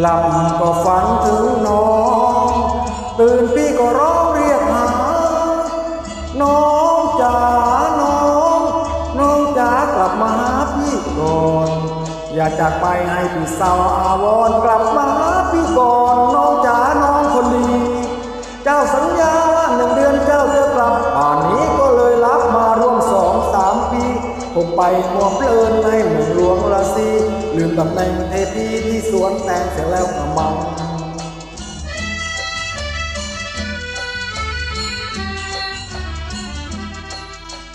หลับก็ฝันถึงน้อง ตื่นพี่ก็ร้องเรียกหา น้องจ๋าน้อง น้องจ๋ากลับมาหาพี่ก่อน อย่าจากไปให้พี่เศร้าอาวรณ์กลับมาหาพี่ก่อนน้องจ๋าน้องคนดี เจ้าสัญญาว่าหนึ่งเดือนเจ้าจะกลับป่านนี้ก็เลยรับมาร่วมสองสามปีคงไปมัวเพลินในเมื ลืมตำแหน่งเทพีที่สวนแตงเสียแล้วกระมัง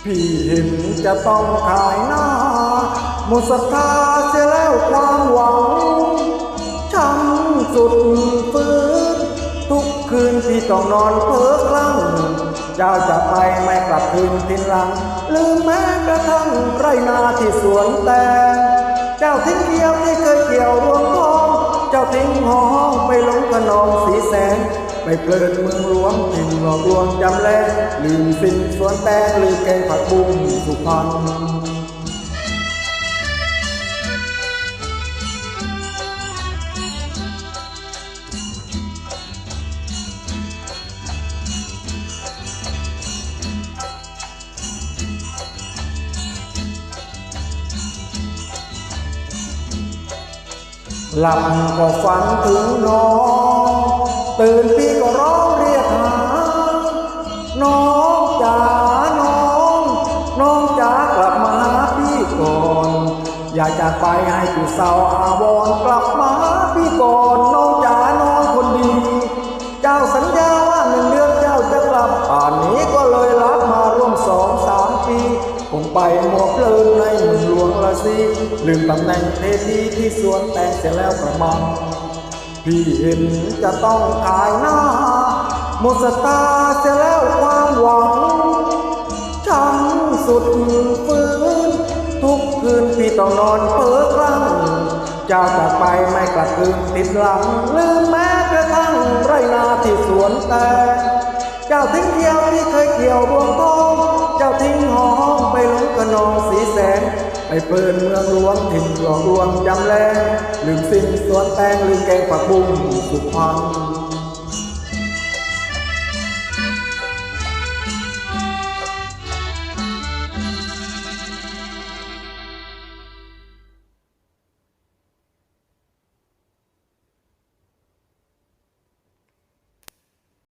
พี่เห็นจะต้องขายหน้าหมดศรัทธาเสียแล้วความหวังช้ำสุดฟื้นทุกคืนพี่ต้องนอนเพ้อคลั่งเจ้าจะไปไม่กลับคืนทินหลัง ลืมแม้กระทั่งไรนาที่สวนแตง เจ้าทิ้งเดี่ยวไม่เคยเกี่ยวรวงทอง เจ้าทิ้งห้องไปหลงขนองสีแสงไปเพลินเมืองหลวงถิ่นหลอกลวงจำแลลืมสิ่งสวนแตงลืมแกงผักบุ้งสุพรรณ หลับก็ฝันถึงน้อง ตื่นพี่ก็ร้องเรียกหา น้องจ๋าน้อง น้องจ๋ากลับมาหาพี่ก่อน อย่าจากไปให้พี่เศร้าอาวร์กลับมาหาพี่ก่อน น้องจ๋าน้องคนดี เจ้าสัญญา คงไปมัวเลินในเมืองหลวงละสิลืมตำแหน่งเทพีที่สวนแตงเสียแล้วกระมัง พี่เห็นจะต้องขายหน้าหมดสตาเสียแล้วความหวังช้ำสุดฟื้น ทุกคืนพี่ต้องนอนเพ้อครั้งเจ้าจากไปไม่กลับคืนติดหลัง ลืมแม้กระทั่งไรนาที่สวนแต่ เจ้าทิ้งเกี่ยวที่เคยเกี่ยวรวงทอง เจ้าทิ้งหอมไปหลงกระนองสีแสงไปเปิดเมืองหลวงถิ่นหลอกลวงจำแลลืมสิ่งสวนแตงลืมแกงผักบุ้งสุพรรณ